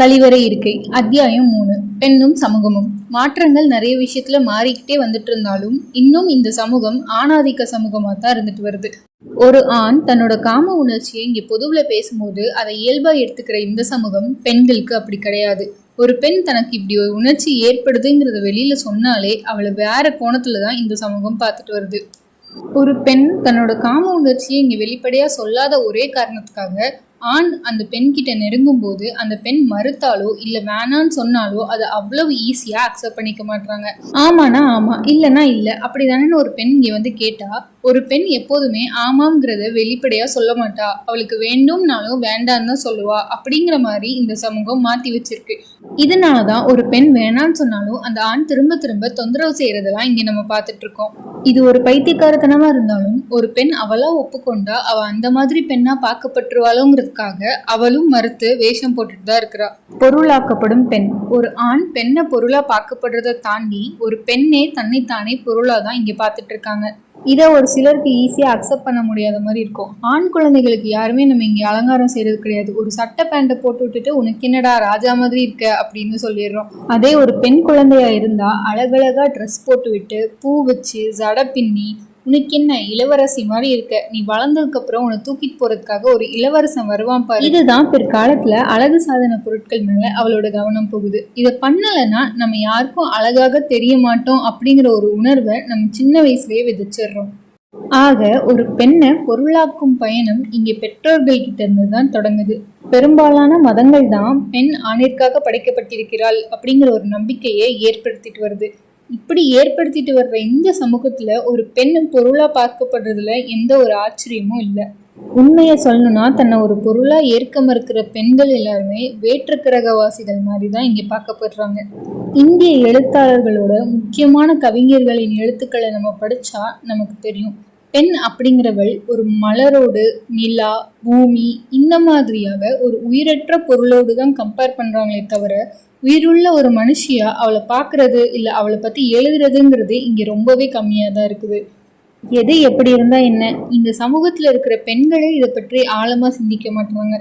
கழிவறை இருக்கை. அத்தியாயம் மூணு. பெண்ணும் சமூகமும். மாற்றங்கள் நிறைய விஷயத்துல மாறிக்கிட்டே வந்துட்டு இருந்தாலும் இன்னும் இந்த சமூகம் ஆணாதிக்க சமூகமா தான் இருந்துட்டு வருது. ஒரு ஆண் தன்னோட காம உணர்ச்சியை இங்க பொதுவில் பேசும்போது அதை இயல்பா எடுத்துக்கிற இந்த சமூகம் பெண்களுக்கு அப்படி கிடையாது. ஒரு பெண் தனக்கு இப்படி ஒரு உணர்ச்சி ஏற்படுதுங்கிறத வெளியில சொன்னாலே அவளை வேற கோணத்துல தான் இந்த சமூகம் பார்த்துட்டு வருது. ஒரு பெண் தன்னோட காம உணர்ச்சியை இங்க வெளிப்படையா சொல்லாத ஒரே காரணத்துக்காக ஆண் அந்த பெண் கிட்ட நெருங்கும் போது அந்த பெண் மறுத்தாலோ இல்ல வேணான்னு சொன்னாலோ அதை அவ்வளவு ஈஸியா அக்செப்ட் பண்ணிக்க மாட்டாங்க ஆமானா ஆமா. இல்லனா இல்ல. அப்படிதானே ஒரு பெண் இங்க வந்து கேட்டா ஒரு பெண் எப்போதுமே ஆமாங்கிறத வெளிப்படையா சொல்ல மாட்டா. அவளுக்கு வேண்டும்னாலும் வேண்டான்னு தான் சொல்லுவா. அப்படிங்கிற மாதிரி இந்த சமூகம் மாத்தி வச்சிருக்கு. இதனாலதான் ஒரு பெண் வேணான்னு சொன்னாலும் அந்த ஆண் திரும்ப திரும்ப தொந்தரவு செய்யறதெல்லாம் இங்க நம்ம பார்த்துட்டு இருக்கோம் இது ஒரு பைத்தியக்காரத்தனமா இருந்தாலும் ஒரு பெண் அவளா ஒப்புக்கொண்டா அவ அந்த மாதிரி பெண்ணா பார்க்கப்பட்டுருவாளோங்கிறதுக்காக அவளும் மறுத்து வேஷம் போட்டுட்டு தான் இருக்கிறா. பொருளாக்கப்படும் பெண். ஒரு ஆண் பெண்ணை பொருளா பார்க்கப்படுறத தாண்டி ஒரு பெண்ணே தன்னைத்தானே பொருளா தான் இங்க பார்த்துட்டு இருக்காங்க இதை ஒரு சிலருக்கு ஈஸியாக அக்செப்ட் பண்ண முடியாத மாதிரி இருக்கும். ஆண் குழந்தைகளுக்கு யாருமே நம்ம இங்கே அலங்காரம் செய்கிறது கிடையாது. ஒரு சட்டை பேண்ட்டை போட்டு விட்டுட்டு உனக்கு என்னடா ராஜா மாதிரி இருக்க? அப்படின்னு சொல்லிடுறோம். அதே ஒரு பெண் குழந்தையா இருந்தா அழகழகா ட்ரெஸ் போட்டு விட்டு பூ வச்சு ஜடை பின்னி உனக்கு என்ன இளவரசி மாதிரி இருக்க? நீ வளர்ந்ததுக்கு அப்புறம் உன்னை தூக்கிட்டு போறதுக்காக ஒரு இளவரசன் வருவான் பாரு. இதுதான் பிற்காலத்துல அழகு சாதன பொருட்கள் மேல அவளோட கவனம் போகுது. இதை பண்ணலைன்னா நம்ம யாருக்கும் அழகாக தெரிய மாட்டோம் அப்படிங்கிற ஒரு உணர்வை நம்ம சின்ன வயசுலயே விதைச்சிடுறோம். ஆக ஒரு பெண்ணை பொருளாக்கும் பயணம் இங்கே பெற்றோர்கள் கிட்ட இருந்து தான் தொடங்குது. பெரும்பாலான மதங்கள் தான் பெண் ஆணிற்காக படைக்கப்பட்டிருக்கிறாள் அப்படிங்கிற ஒரு நம்பிக்கையை ஏற்படுத்திட்டு வருது. இப்படி ஏற்படுத்திட்டு வர்ற இந்த சமூகத்துல ஒரு பெண் பொருளா பார்க்கப்படுறதுல எந்த ஒரு ஆச்சரியமும் இல்லை. உண்மையை சொல்லணும்னா தன்னை ஒரு பொருளாக ஏற்க மறுக்கிற பெண்கள் எல்லாருமே வேற்று கிரகவாசிகள் மாதிரி தான் இங்கே பார்க்கப்படுறாங்க. இந்திய எழுத்தாளர்களோட முக்கியமான கவிஞர்களின் எழுத்துக்களை நம்ம படித்தா நமக்கு தெரியும். பெண் அப்படிங்கிறவள் ஒரு மலரோடு நிலா பூமி இந்த மாதிரியாக ஒரு உயிரற்ற பொருளோடு தான் கம்பேர் பண்ணுறாங்களே தவிர உயிருள்ள ஒரு மனுஷியா அவளை பார்க்கறது இல்லை அவளை பற்றி எழுதுறதுங்கிறது இங்கே ரொம்பவே கம்மியாக தான் இருக்குது. எது எப்படி இருந்தால் என்ன? இந்த சமூகத்தில் இருக்கிற பெண்களே இதை பற்றி ஆழமாக சிந்திக்க மாட்டாங்க